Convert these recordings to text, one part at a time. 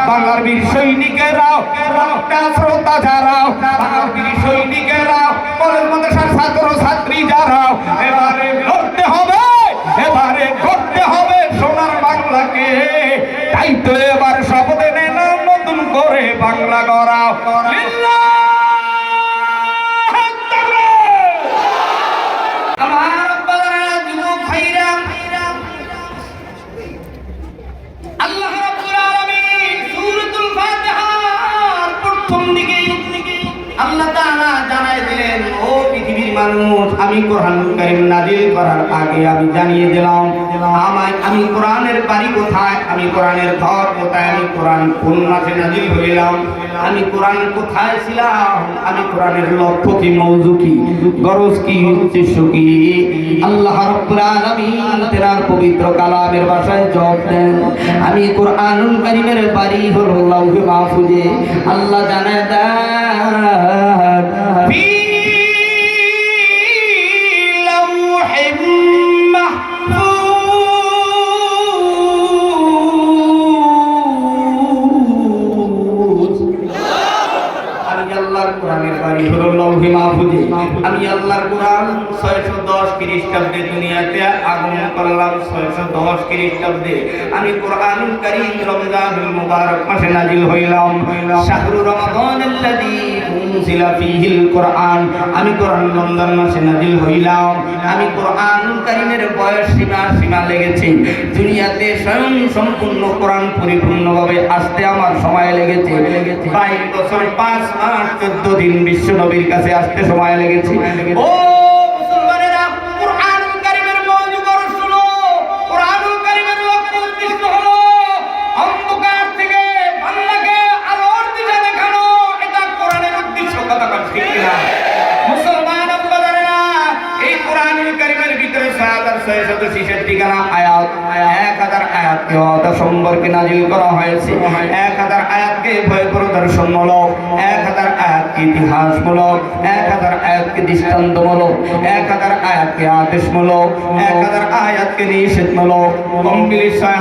বাংলার বীর সৈনিকেরাও রক্তা শ্রোতা যারাও বাংলার বীর সৈনিকেরাও কলেজ মাদ্রাসার ছাত্র কোরআন কারীম নাযিল করার আগে আমি জানিয়ে দিলাম আমি কোরআনের বাড়ি কোথায়? আমি কোরআনের ঘর কোথায়? আমি কোরআন কোন মাসে নাযিল হইলাম? আমি কোরআন কোথায় ছিলাম? আমি কোরআনের লক্ষ্য কি, মৌজু কি, গরজ কি, উদ্দেশ্য কি? আল্লাহ রাব্বুল আলামিন তেরার পবিত্র কালামের ভাষায় জবাব দেন, আমি কোরআনুল বাড়ি হলো লাউহে মাহফুজে। আল্লাহ জানায় দেন আমি আল্লাহর কোরআন 610 খ্রিস্টাব্দে দুনিয়াতে আগমন করলাম 610 খ্রিস্টাব্দে। আমি কোরআনুল কারীম রমজানুল মুবারক মাসে নাজিল হইলাম। শাহরু রমাদান কোরআন। আমি কোরআন রমজান আমি বয়স সীমা সীমা লেগেছে। দুনিয়াতে স্বয়ং সম্পূর্ণ কোরআন পরিপূর্ণভাবে আসতে আমার সময় লেগেছে। পাঁচ চোদ্দ দিন বিশ্ব নবীর কাছে আসতে সময় লেগেছে। ও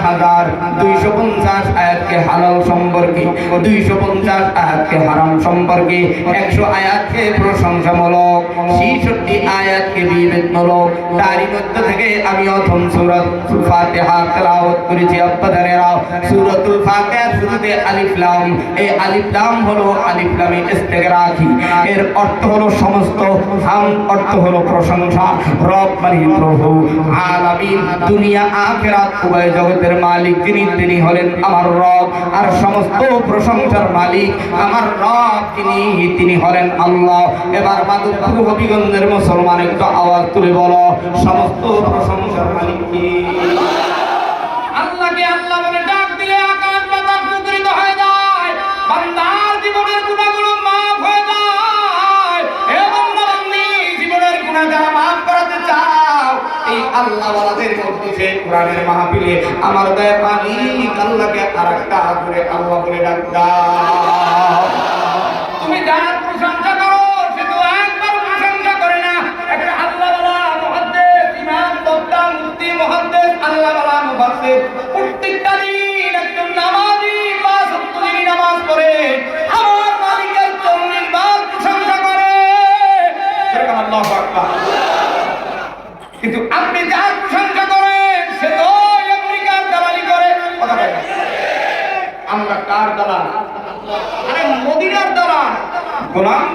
হাজার। দুইশো পঞ্চাশ আয়াতকে হালাল সম্পর্কে। দুইশো পঞ্চাশ আয়াতকে হারাম সম্পর্কে। একশো আয়াতকে প্রশংসামূলক। ছেষট্টি আয়াতকে বিবেদমূলক তারই মধ্য থেকে আমি অথম সুরত ফাতিহা তেলাওয়াত করেছি আব্বাদারেরা। সূরাতুল ফাতিহার শুরুতে আলিফ লাম। এই আলিফ লাম হলো আলিফ লামে ইস্তেগরাকি এর অর্থ হলো সমস্ত হাম অর্থ হলো প্রশংসা। রব মানে প্রভু আলামিন, দুনিয়া আখিরাত উভয় জগতের মালিক যিনি, তিনি হলেন আমার রব। আর সমস্ত প্রশংসার মালিক আমার রব তিনি তিনি হলেন আল্লাহ। এবার মাদুপুর হবিগঞ্জের মুসলমান একটু আওয়াজ তুলে বলো, সমস্ত প্রশংসার মালিক কে? আল্লাহকে আল্লাহ বলে ডাক দিলে আকাশ বাতাস মুদ্রিত হয়ে যায়, বান্দার জীবনের গুনাহগুলো মাফ হয়ে যায়। হে বান্দা জীবনের গুনাহ যারা মাফ করাতে চাও, এই আল্লাহ ওয়ালাদের মধ্যে সেই কোরআনের মাহফিলে আমার দয়া মালিক, আল্লাহকে করে আল্লাহ বলে ডাক দাও। তুমি যার আল্লাহ কিন্তু আপনি প্রশংসা করেন, সে তো আমেরিকার দালালি করে। আমরা কার দালাল? আরে মদিনার দালাল। গোলাম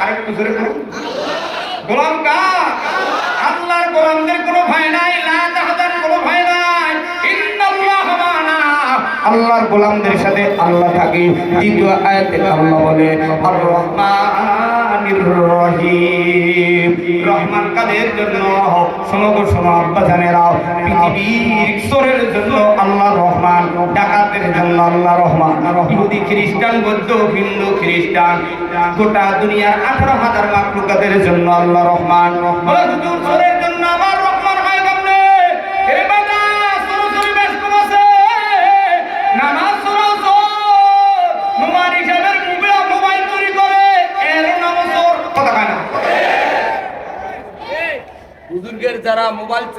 আরেকটু জোরে গোলাম আল্লাহর গোলামদের কোনো ভয় নাই। আল্লাহর গোলামদের সাথে আল্লাহ থাকে। দ্বিতীয় আয়াতে আল্লাহ বলে আর রহমানির রহিম। রহমান কাদের জন্য? সমগ্র শোনো আব্বা জানেরাও পৃথিবীর ঈশ্বরের জন্য আল্লাহ রহমান, ডাকাতের জন্য আল্লাহ রহমান। ইহুদি খ্রিস্টান, বৌদ্ধ, হিন্দু খ্রিস্টান, গোটা দুনিয়ার আঠারো হাজার মাকলুকাতের জন্য আল্লাহ রহমান। হুজুর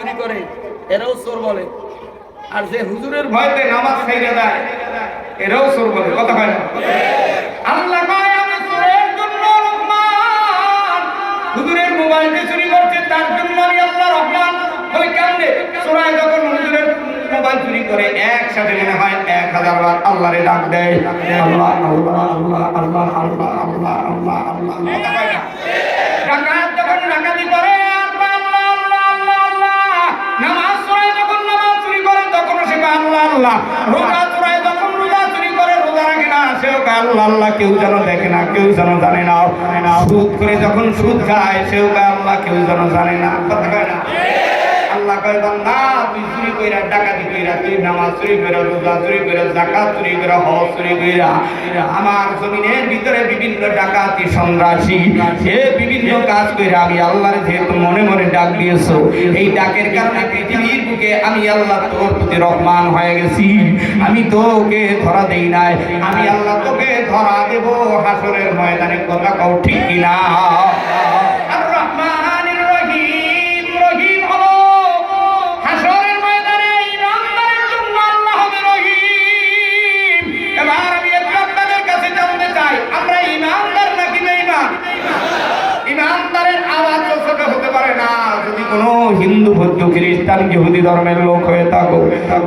চুরি করে, এরাও চোর বলে। আর যে হুজুরের ভয়তে নামাজ ছেড়ে দেয় এরাও চোর বলে। কথা হয় আল্লাহ আল্লাহ মোবাইল চুরি করে, একসাথে মনে হয় এক হাজার আল্লাহরে ডাক দেয়। আল্লাহ আল্লাহ আল্লাহ আল্লাহ আল্লাহ আল্লাহ আল্লাহ আল্লাহ। কথা আল্লাহ। রোজা চোরাই যখন রোজা চুরি করে, রোজা রাখে না, সেও আল্লাহ আল্লাহ কেউ যেন দেখে না, কেউ যেন জানে না। সুদ করে যখন সুদ খায়, সেও আল্লাহ, কেউ যেন জানে না। কথা না? আল্লাহ তুই চুরি কইরা ডাকাতি কইরা, তুই নামাজ চুরি কইরা, রোজা চুরি কইরা, যাকাত চুরি কইরা, হজ চুরি কইরা, আমার জমিনের ভিতরে বিভিন্ন ডাকাতি সন্ত্রাসী বিভিন্ন কাজ কইরা আমি আল্লাহর যেহেতু মনে মনে ডাক দিয়েছ, এই ডাকের কারণে পৃথিবীর বুকে আমি আল্লাহ তোর প্রতি রহমান হয়ে গেছি। আমি তোকে ধরা দেই নাই, আমি আল্লাহ তোকে ধরা দেব হাসরের ময়দানে, কথা কও ঠিক কিনা? খ্রিস্টান ইহুদি ধর্মের লোক হয়ে থাকো।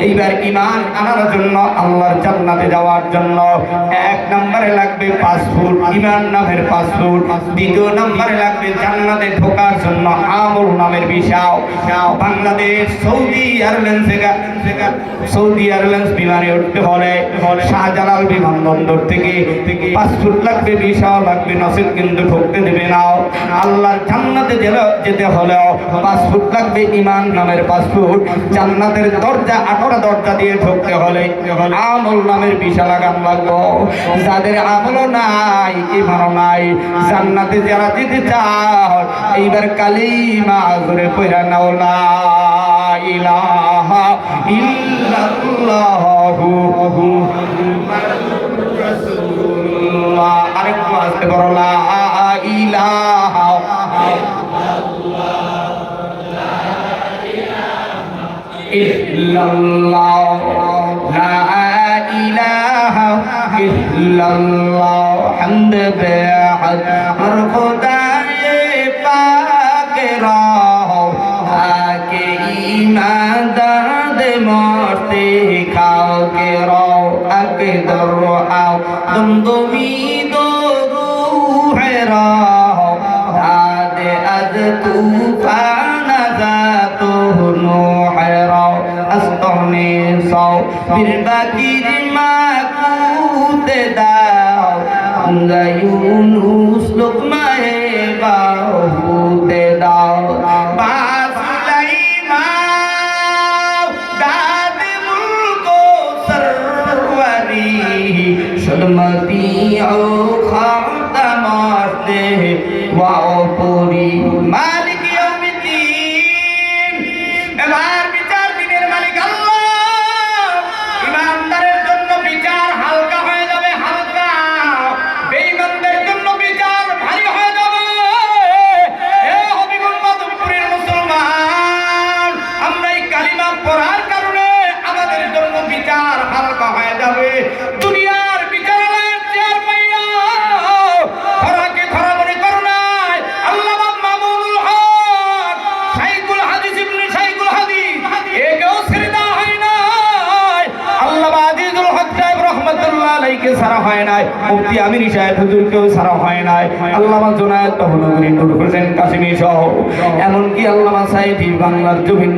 এইবার ইমান আনার জন্য, আল্লাহর জান্নাতে যাওয়ার জন্য এক নম্বরে লাগবে পাসপোর্ট ইমান নামের পাসপোর্ট। দ্বিতীয় নম্বরে লাগবে জান্নাতে ঢোকার জন্য আমল নামের ভিসাও। Bangladesh, Saudi airlines Saudi airlines বিমানে উঠতে হলে শাহজালাল বিমানবন্দর থেকে পাসপোর্ট লাগবে, ভিসাও লাগবে, নসিব কিন্তু ঢুকতে দেবে না। আল্লাহর জান্নাতে যেতে হলেও পাসপোর্ট লাগবে ইমান নামের পাসপোর্ট জান্নাতের দরজা, আঠারো দরজা দিয়ে ঢুকতে হলে আমল নামের ভিসা লাগান লাগবো। যাদের আমলও নাই ইমানও নাই, জান্নাতে যারা যেতে চাও এইবার কালিমা করে পয়রা নাও রাসূলুল্লাহ। আরেকটু আসতে বড় লা ইলাহা illallah La ilaha illallah Hamd be'ad Har khudaye paake raho Aake iman dard morte khao ke rao Aake dar rao Dumdumi do ruhe raho Dade ad tu paake সাও ফির বাকির মাকুতে দাও। ইউনুস লোকমায়ে বাহুতে দাও। মুফতি আমির সাহেব হুজুরকেও সারা হয় নাই আল্লামা জোনায়েদ তহনগরী নূর হোসেন কাশিমি সহ। এমনকি আল্লামা সাইদি বাংলার জমিন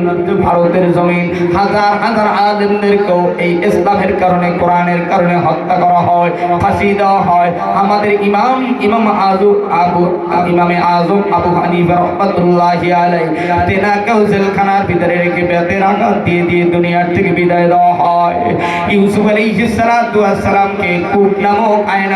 ভারতের জমিন হাজার হাজার আলেমদেরকেও এই ইসলামের কারণে কোরআনের কারণে হত্যা করা হয় ফাঁসি দেওয়া হয়। আমাদের ইমাম ইমাম আজু আবু ইমামে আজম আবু হানিফা রহমাতুল্লাহি আলাই তেনাকেও জেলখানার ভিতরে রেখে বেতের আঘাত দিয়ে দিয়ে দুনিয়ার থেকে বিদায় দেওয়া হয়। ইউসুফ আলাইহিস সালাতু ওয়াস সালামকে কূপ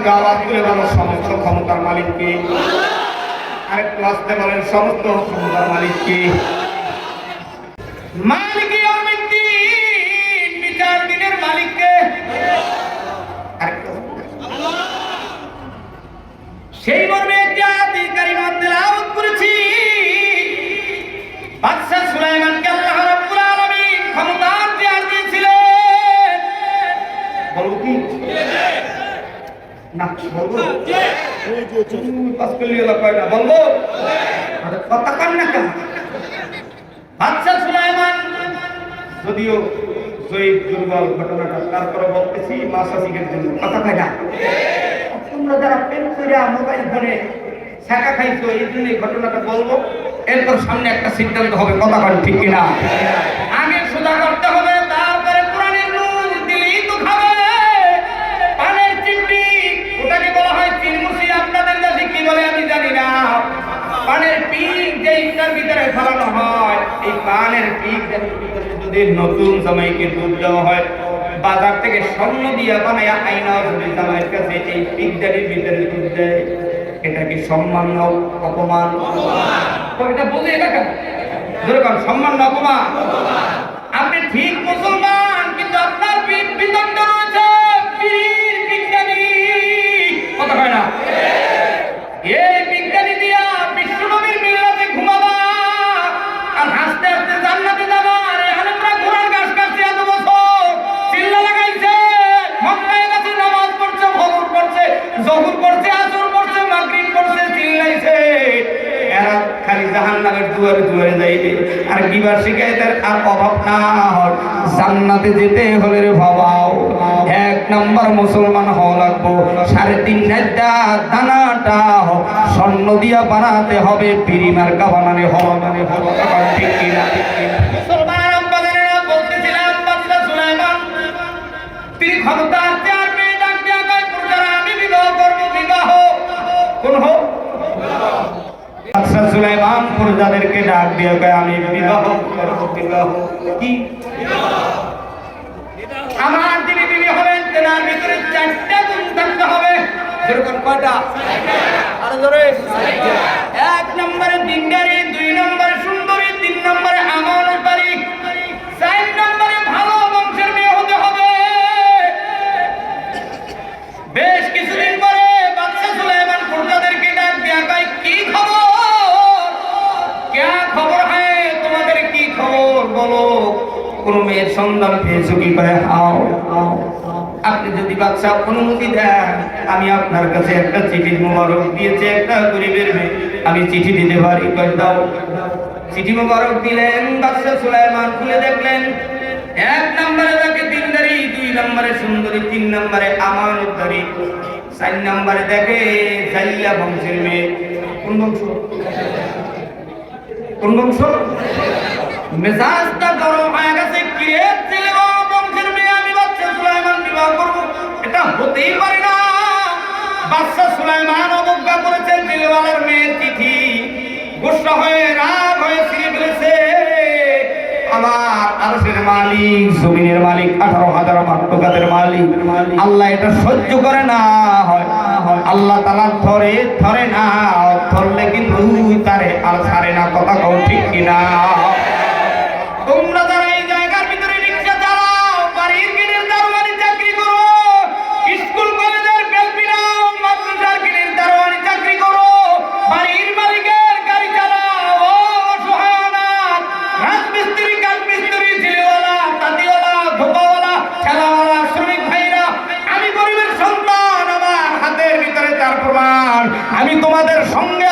একটু আওয়াজ তুলে বলো সমস্ত ক্ষমতার মালিককে আরেকটু আসতে বলেন সমস্ত ক্ষমতার মালিককে মালিক বলব কথা কান না যদিও দুর্বল ঘটনাটা বলতেছি মাসাসিকের জন্য। কথা যারা মোবাইল ফোনে খাইছো ঘটনাটা বলব। সামনে একটা সিদ্ধান্ত হবে, কথা কন ঠিক কিনা? আগে সোজা করতে হবে। পানের পিক যে ইটার ভিতরে ফেলানো হয়, এই পানের পিক ভিতরে যদি নতুন জামাইকে দুধ দেওয়া হয়, বাজার থেকে স্বর্ণ দিয়া বানায় আইনা যদি জামাইয়ের কাছে এই পিকদারির ভিতরে দুধ দেয়। এটা কি সম্মান না অপমান? এটা বলে এটা কেন? যেরকম সম্মান না অপমান? আপনি ঠিক মুসলমান, কিন্তু আপনার বি- জাহান্নামের দুয়ারে দুয়ারে যাইবে। আর কিবার শিকায়তের আর অভাব না হয়। জান্নাতে যেতে হলে রে বাবাও এক নাম্বার মুসলমান হওয়া লাগবো। সাড়ে তিন দানাটা স্বর্ণ দিয়া বানাতে হবে। পিরি মার্কা বানানে হওয়া মানে হওয়া ঠিক কিনা মুসলমান তিনি বিবাহ বিবাহ কোন হোক সুলাইমান প্রজাদেরকে ডাক দিয়ে আমি বিবাহ করব, বিবাহ কি? আমার যিনি বিবি হবেন তেনার ভিতরে চারটা গুণ থাকতে হবে। যেরকম কয়টা? আরও ধরে। এক নম্বরে দিনদারি, দুই নম্বরে মেয়ের সন্ধান পেয়েছ কি করে হাও। আপনি যদি বাদশাহ অনুমতি দেন, আমি আপনার কাছে একটা চিঠি মোবারক দিয়েছে, একটা গরিবের মেয়ে। আমি চিঠি দিতে পারি কয় দাও। চিঠি মোবারক দিলেন বাদশাহ সুলাইমান খুলে দেখলেন, এক নম্বরে তাকে দিনদারি দুই নম্বরে সুন্দরী, তিন নম্বরে আমানতদারি চার নম্বরে দেখে জাইয়া বংশের মেয়ে। কোন বংশ? কোন বংশ? মেজাজটা গরম হতেই পারে না। বাচ্চা সুলাইমান অবজ্ঞা করেছেন দিলওয়ালার মেয়ের চিঠি গুসা হয়ে, রাগ হয়ে ছিঁড়ে ফেলেছে। আমার আরশের মালিক, জমিনের মালিক, আঠারো হাজার মাত্রকাদের মালিক। আল্লাহ এটা সহ্য করে না হয়। আল্লাহ তালা ধরে ধরে না, ধরলে কিন্তু তারে আর না, কথা কও ঠিক কিনা? আমি তোমাদের সঙ্গে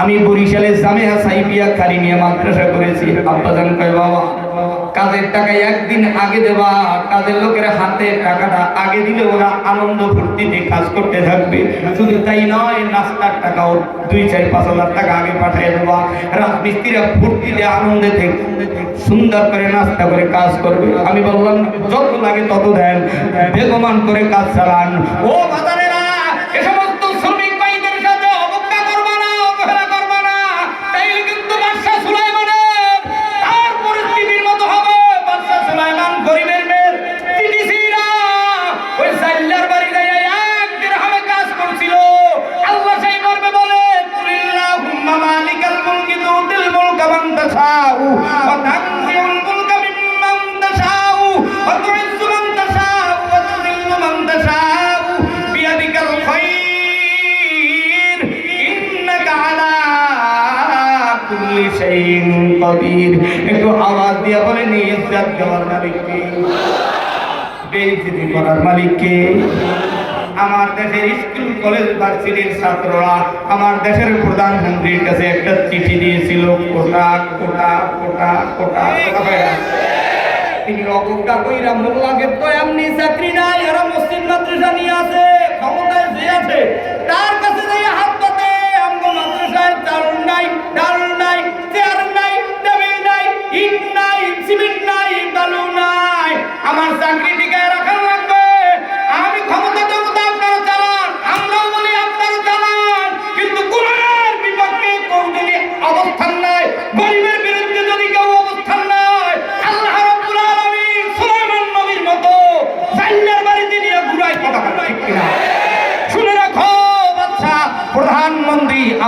আমি বরিশালে জামেহা সাইফিয়া খালি নিয়ে মাদ্রাসা করেছি। আব্বাজান কয়, বাবা, কাজের টাকা একদিন আগে দেবা, কাজের লোকের হাতে টাকাটা আগে দিলে ওরা আনন্দ ফুর্তিতে কাজ করতে থাকবে। শুধু তাই নয়, নাস্তার টাকাও দুই চার পাঁচ হাজার টাকা আগে পাঠিয়ে দেওয়া দেবা রাজমিস্ত্রিরা ফুর্তিতে আনন্দে থেকে সুন্দর করে নাস্তা করে কাজ করবে। আমি বললাম, যত লাগে তত দেন। বেগমান করে কাজ চালান। ও বাজারেরা বেইজ্জতি করার মালিককে। আমার দেশের স্কুল, কলেজ, ভার্সিটির ছাত্ররা আমার দেশের প্রধানমন্ত্রীর কাছে একটা চিঠি দিয়েছিল, কোটা কোটা কোটা কোটা তিনি কইরা মোল্লাকে তো এমনি চাকরি নাই, এরা মসজিদ, মাদ্রাসা নিয়ে আছে, ক্ষমতায় যে আছে, তার কাছে যাই হাত পাতে। মাদ্রাসায় চাল নাই ডাল নাই, চেয়ার নাই, টেবিল নাই, ইট নাই, সিমেন্ট নাই, বালু নাই। আমার চাকরি টিকায় রাখার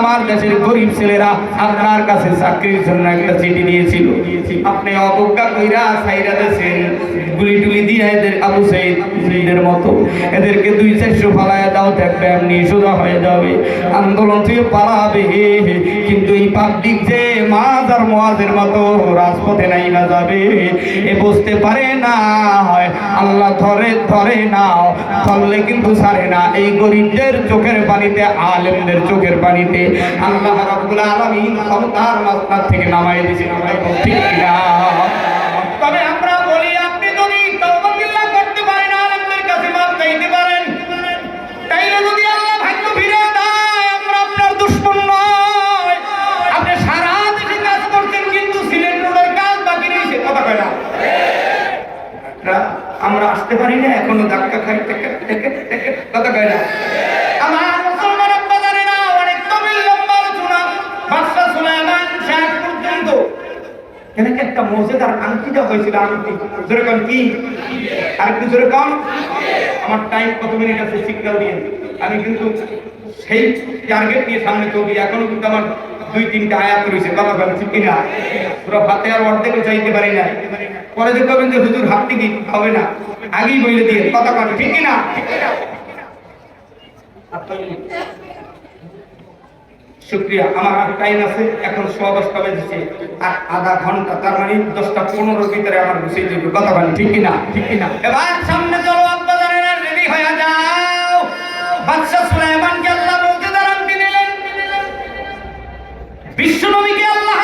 আমার দেশের গরিব ছেলেরা আপনার কাছে চাকরির জন্য একটা চিঠি দিয়েছিল। আপনি অবজ্ঞা কইরা সাইরা দেশেন গুলি টুলি দিয়ে এদের আবু সাইদের মতো। এদেরকে দুই চারশো ফালায় দাও, দেখবে এমনি সোজা হয়ে যাবে। আন্দোলন থেকে পালাবে কিন্তু এই পাবলিক যে মাছ আর মোয়াজের মতো রাজপথে নাই না যাবে। এ বুঝতে পারে না, হয় আল্লাহ ধরে ধরে না ধরলে কিন্তু ছাড়ে না। এই গরিবদের চোখের পানিতে, আলেমদের চোখের পানিতে আল্লাহ রাব্বুল আলামিন ক্ষমতার মাত্রা থেকে নামাই দিয়েছে নামাই ঠিক কিনা? তবে আমরা বলি, আপনি যদি তওবাকিল্লাহ করতে পারেন, আলেমদের কাছে মাপ চাইতে পারেন, তাইলে যদি আল্লাহ ভাগ্য ফিরে দেয়, আমরা আপনার দুশ্মন নয়। আপনি সারা দেশে কাজ করছেন, কিন্তু সিলেট রোডের কাজ বাকি রয়েছে, কথা কয় না? আমরা আসতে পারি না, এখনও ধাক্কা খাই থেকে থেকে থেকে কথা কয় না? এখানে একটা মসজিদার আংটি দেওয়া হয়েছিল আংটি? জোরে কন কি? আর জোরে কন। আমার টাইম কত মিনিট আছে সিগন্যাল দিয়ে। আমি কিন্তু সেই টার্গেট নিয়ে সামনে চলছি এখনও কিন্তু আমার দুই তিনটা আয়াত রয়েছে। কথা বলেন ঠিক কিনা? পুরো হাতে আর অর্ধেকও চাইতে পারি না পরে দেখবেন যে হুজুর হাত থেকে হবে না? আগেই বলে দিয়ে কথা কন ঠিক কিনা? শুক্রিয়া। আমার আর টাইম আছে, এখন দশটা বেজেছে আর আধা ঘণ্টা, তার মানে দশটা পনেরোর ভিতরে আমার গুছিয়ে দেবে। কথা বলেন, ঠিক কিনা? ঠিক কিনা? এবার সামনে চলো আব্বা জানেন রেডি হয়ে যাও। বাদশা সুলাইমানকে আল্লাহ দিলেন। আল্লাহ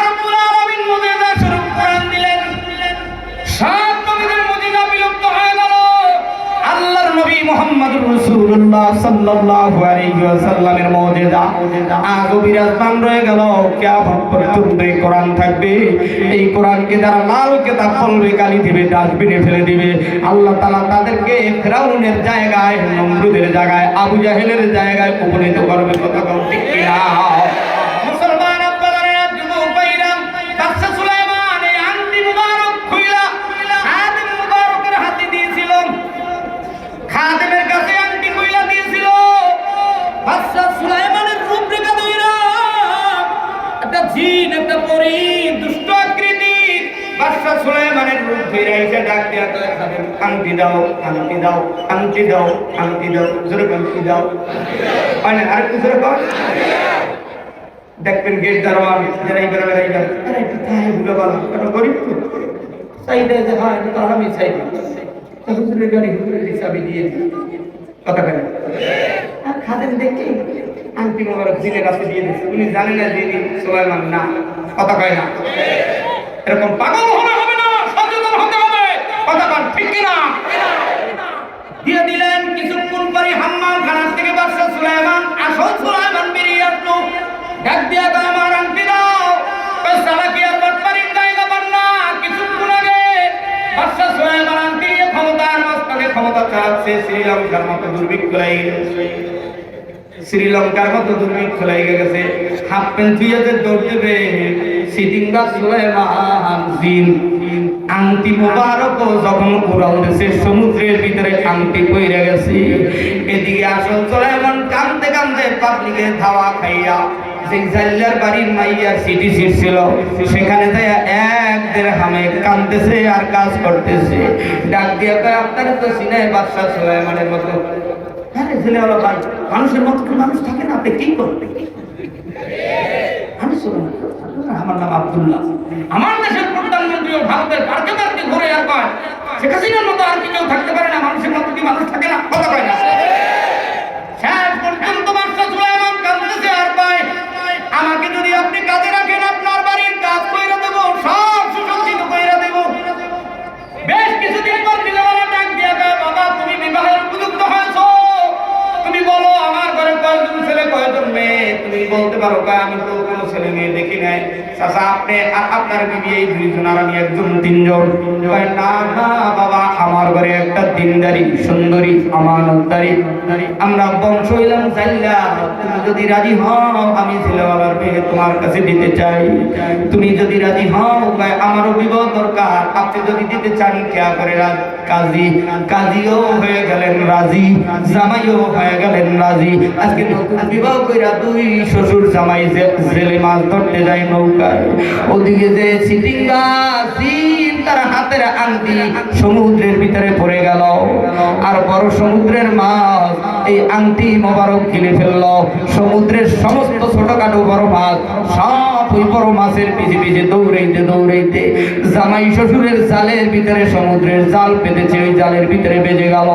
বিরাজমান রয়ে গেল। এই কোরআন থাকবে। এই কোরআনকে যারা লাল দিবে, ডাস্টবিনে ফেলে দিবে, আল্লাহ তাআলা তাদেরকে ফিরাউনের জায়গায়, নমরুদের জায়গায়, আবু জাহেলের জায়গায় উপনীত করবে। কথা ঠিক সুলাইমানের রূপ এসে ডাক দিয়া আংটি দাও আংটি দাও আংটি দাও আংটি দাও, জোরে আংটি দাও? হয় না, আরেকটু জোরে দেখবেন গেট দারোয়ান যারা এই বেড়া বেড়া তারা একটু তাই ভুলে বলা কারণ গরিব তো? চাই দেয় যে হ্যাঁ এটা তো আমি চাই হুজুরের গাড়ি হুজুরের হিসাবে দিয়ে কথা কেন আর খাদেন দেখে আংটি মোবারক দিনের কাছে দিয়ে দিচ্ছে উনি জানেন না যে সুলাইমান না। কথা কয় না? এরকম পাগল হলে অর্শস হয়ে বাড়ান তিনি ক্ষমতার ক্ষমতা চাচ্ছে শ্রীলঙ্কার মতো দুর্ভিক্ষ লেগে গেছে। শ্রীলঙ্কার মতো দুর্ভিক্ষ লেগে গেছে। হাফ প্যান্ট ধুয়ে যে দৌড় দেবে সিটিংবা সুলেমান জিন। আংটি মোবারক যখন উড়াল দেশে সমুদ্রের ভিতরে আংটি কইরে গেছে। এদিকে আসল সুলেমান কাঁদতে কাঁদতে পাবলিকে ধাওয়া খাইয়া যে জাল্লার বাড়ির সিটি ছিল। সেখানে যাইয়া এক দেড় হামে কান্দতেছে আর কাজ করতেছে। ডাক দিয়া তো সিনাই বাদশাহ হ্যাঁ মানুষের মতো মানুষ থাকে না? আপনি কি করবেন আমি সুলাইমান আমার নাম আব্দুল্লাহ। আমার দেশের প্রধানমন্ত্রী ও ঘুরে কয়, শেখ মতো আর কেউ থাকতে পারে না? মানুষের মতো কি মানুষ থাকে না? কথা কয় না? পারো কয় আমি তো কোনো ছেলে মেয়ে দেখি নাই। চাচা, আপনি আর আপনার বিবি এই একজন তিনজন। না না, বাবা, আমার ঘরে একটা দিনদারি, সুন্দরী, আমানতদারি। আমরা বংশ হইলাম যদি রাজি হও, আমি ছেলেওয়ালার মেয়ে তোমার কাছে দিতে চাই। তুমি যদি রাজি হও, কয়, আমারও বিবাহ দরকার। আপনি যদি দিতে চান কেয়া করে কাজী? কাজীও হয়ে গেলেন রাজি, জামাইও হয়ে গেলেন রাজি। আজকে বিবাহ কইরা দুই শ্বশুর জামাই জেলে মাছ ধরতে যায় ওদিকে আংটি সমুদ্রের ভিতরে পড়ে গেল। আর বড় সমুদ্রের মাছ এই আংটি মোবারক গিলে ফেলল। সমুদ্রের সমস্ত ছোটখাটো বড় মাছ সব ওই বড় মাছের পিছে পিছে দৌড়াইতে দৌড়াইতে জামাই শ্বশুরের জালের ভিতরে সমুদ্রের জাল পেতেছে ওই জালের ভিতরে বেজে গেল।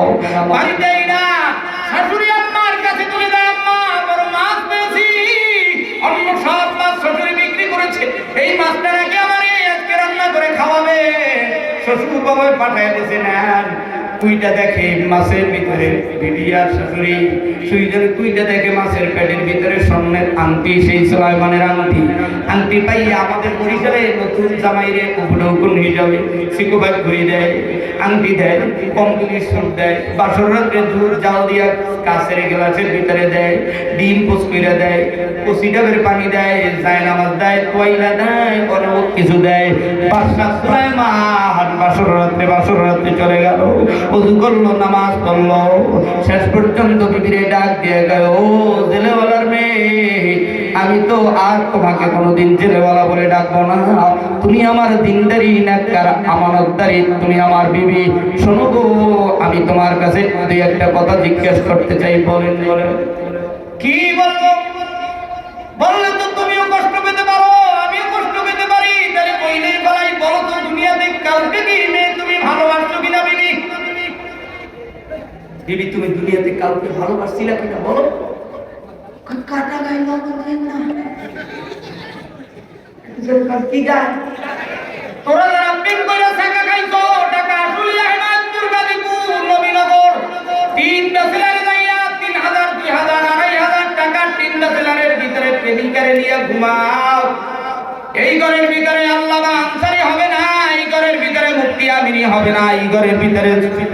না শ্বশুর বাবা পাঠায় দিয়েছে না কুইটা দেখে মাছের ভিতরে বিবি শাশুড়ি সুইজনে কুইটা দেখে মাছের পেটের ভিতরে স্বর্ণের আংটি, সেই সুলাইমানের আংটি। আংটি পাইয়া আমাদের বরিশালে নতুন জামাইরে উপডৌকুন হয়ে যাবে সিকোবাগ ঘুরিয়ে দেয়, আংটি দেয়, কমপ্লিট সুট দেয়, বাসর রাত্রে দুধ জাল দিয়া কাছের গ্লাসের ভিতরে দেয়, ডিম পোস দেয় কচি ডাবের পানি দেয়, যায় নামাজ দেয় কয়লা দেয় অনেক কিছু দেয়। বাদশা সুলাইমান বাসর রাত্রে বাসর রাত্রে চলে গেল ওযু করল নামাজ পড়ল। শেষ পর্যন্ত বিবিরে ডাক দিয়ে গেল ও জেলেওয়ালার মেয়ে, আমি তো আর তোমাকে কোনোদিন জেলেওয়ালা বলে ডাকবো না। তুমি আমার দিনদারি নাকার আমানতদারি, তুমি আমার বিবি। শোনো গো, আমি তোমার কাছে দুই একটা কথা জিজ্ঞেস করতে চাই, বলেন বলেন। কি বলব? বললে তো তুমিও কষ্ট পেতে পারো, আমিও কষ্ট পেতে পারি। তাহলে কইলেই বলাই বলো তো, দুনিয়াতে কাউকে কি মেয়ে তুমি ভালোবাসছো কিনা, বিবি? বিবি তুমি দুনিয়াতে কাউকে ভালোবাসছিলা কিনা বলো? কাটা গায়ে লবণ দেন না? কি গায় তোরা যারা প্রেম করে টাকা খাইছো টাকা আসলে হেমায়তপুর গাজীপুর নবীনগর। তিনটা সেলারে যাইয়া তিন হাজার দুই হাজার আড়াই হাজার টাকা তিনটা সেলারের ভিতরে প্রেমিকারে নিয়ে ঘুমাও এই ঘরের ভিতরে আল্লাহ আনসারি হবে না এই ঘরের ভিতরে মুক্তি আমিনি হবে না এই ঘরের ভিতরে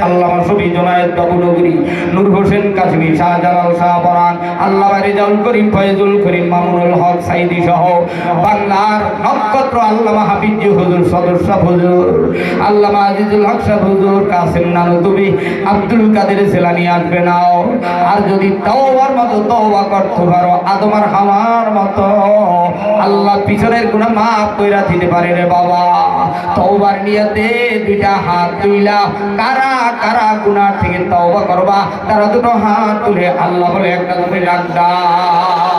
আল্লাহ সবি জনায়েত বাবু নগরী, নূর হোসেন কাশ্মী শাহজালাল শাহ পরান আল্লাহ রেজাউল করিম ফয়জুল করিম, মামুনুল হক সাইদি সহ বাংলার নক্ষত্র আল্লামা হাফিজি হুজুর, সদস্য হুজুর, আল্লামা আজিজুল হক সাহেব হুজুর, কাসিম নানুতুবি আব্দুল কাদের সেলানি আসবে নাও আর যদি তওবার মতো তওবা করতে পারো আদমার হাওয়ার মতো, আল্লাহ পিছনের গুনাহ মাফ কইরা দিতে পারে রে বাবা। তওবার নিয়তে দুইটা হাত তুইলা, কারা কারা গুনাহ থেকে তওবা করবা? তারা দুটো হাত তুলে আল্লাহ বলে, একটা তুমি দাও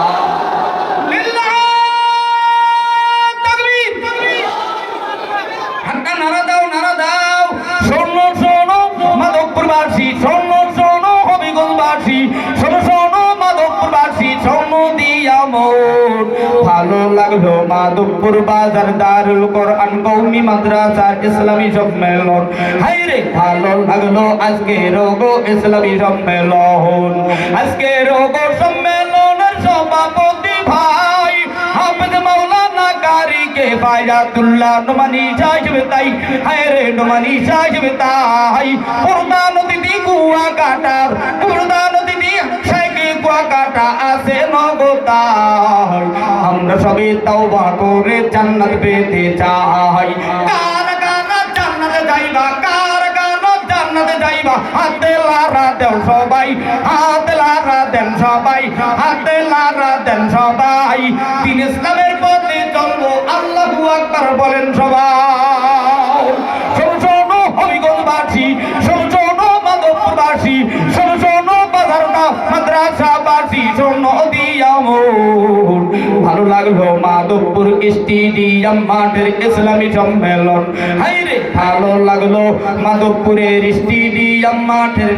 ভালো লাগল মাধবপুর বাজার দারুল কোরআন কৌমি মাদ্রাসার ইসলামী সম্মেলন। হাই রে ভালো লাগল আজকে রোগো ইসলামী সম্মেলন। আজকে রোগো সম্মেলনের সভাপতি ভাই হাফেজ মাওলানা কারিকে ফায়দাতুল্লাহ নোমানি হিসেবে তাই। হায় রে নোমানি হিসেবে তাই। পূর্ণা নদীতে কুয়া কাটার নদীতে সাইকে কুয়া কাটা আছে নগতাই আমরা সবে তওবা করে জান্নাত পেতে চাই। কার কার জান্নাতে যাইবা, কার কার জান্নাতে যাইবা? হাতে লারা দেন বলেন সবাই। మద్రాసా బాసి సోన్నోది দিয়ামন ভালো লাগল মাধবপুর স্টেডিয়াম, মাঠের ইসলামী সম্মেলন। ভালো লাগল মাধবপুরের স্টেডিয়াম, মাঠের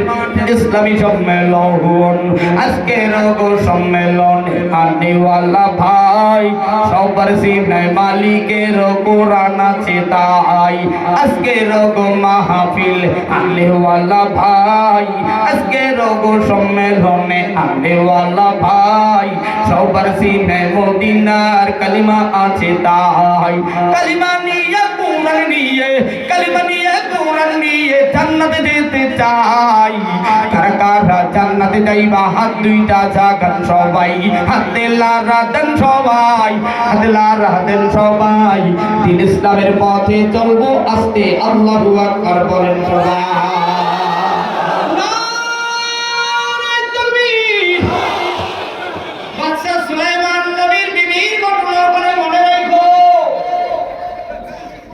ইসলামী সম্মেলন। আজকে রোগ সম্মেলন আনেওয়ালা ভাই, সবার সিনায় মালিকের কোরআন আছে তাই। আজকে রোগ মাহফিল আনেওয়ালা ভাই, আজকে রোগ সম্মেলনে আনেওয়ালা ভাই। সবার সিনায় মদিনার কালিমা আছে তাই। কালিমা নিয়ে কোরআন নিয়ে, কালিমা নিয়ে কোরআন নিয়ে জান্নাতে যেতে চাই। কারা কারা জান্নাতে হাত দুইটা জাগান সবাই। হাতে লারা দেন সবাই, হাতে লারা দেন সবাই। দিন ইসলামের পথে চলবো, আস্তে আল্লাহু আকবার বলেন সবাই।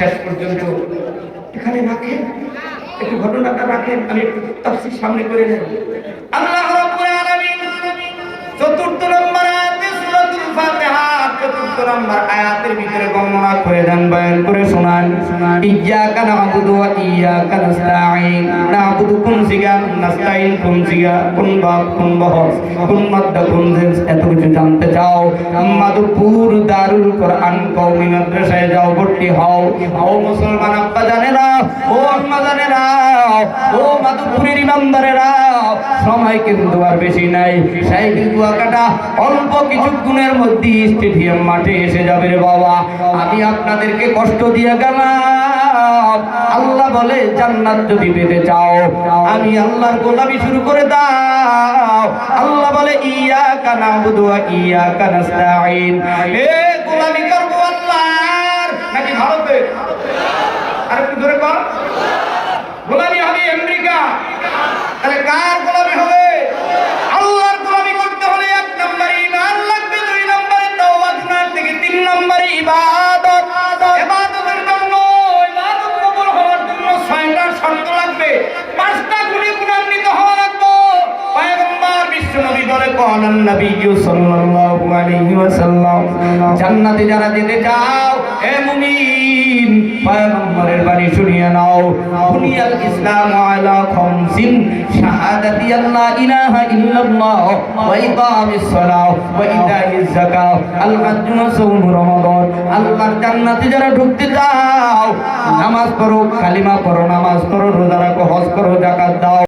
শেষ পর্যন্ত এখানে রাখেন একটু ঘটনাটা রাখেন আমি সামনে করে নেব। আল্লাহ নম্বর আয়াতের ভিতরে বর্ণনা করে দেন, বয়ান করে শোনান। ইয়্যাকা না'বুদু ওয়া ইয়্যাকা নাস্তাঈন। না'বুদু কুন সিগা নাস্তাঈন কুন সিগা কুন বাপ, কুন বহস কুন মাদ্দা, কুন জিন্স? এত কিছু জানতে চাও? মাদুপুর দারুল কোরআন কওমি মাদ্রাসায় যাও, ভর্তি হও। ও মুসলমান আব্বা জানেরা, ও আম্মা জানেরা, ও মাদুপুরের ইমামদারেরা, সময় কিন্তু আর বেশি নাই। সাইকেল কুয়াকাটা অল্প কিছুক্ষণের মধ্যে স্টেডিয়াম মাঠে এসে যাবে রে বাবা। আমি আপনাদেরকে কষ্ট দিয়ে গেলাম। আল্লাহ বলে, জান্নাত যদি পেতে চাও, আমি আল্লাহর গোলামি শুরু করে দাও। আল্লাহ বলে ইয়া কানা বুদুয়া ইয়া কানাস্তাইন এ গোলামি করব আল্লাহর। নাকি ভারতের আর একটু ধরে কর। গোলামি হবে আমেরিকা। তাহলে কার গোলামি হবে? তিন নম্বরে ইবাদত। ইবাদতের জন্য ইবাদত কবুল হওয়ার জন্য ছয়টা শর্ত লাগবে। বলে কলান নবী সাল্লাল্লাহু আলাইহি ওয়াসাল্লাম, জান্নাতে যারা যেতে চাও মুমিন, পয়গম্বরের বাণী শুনিয়ে নাও। বুনিয়াল ইসলাম আলা খামসিন, শাহাদাতি আল্লা ইলাহা ইল্লাল্লাহ, ওয়া ইকামিস সালাহ, ওয়া যাকাত আল ওয়া সাওম রমাদান, আল্লাহর জান্নাতে যারা ঢুকতে চাও, নামাজ পড়ো, কালিমা পড়ো, নামাজ পড়ো, রোজা রাখো, হজ করো, যাকাত দাও।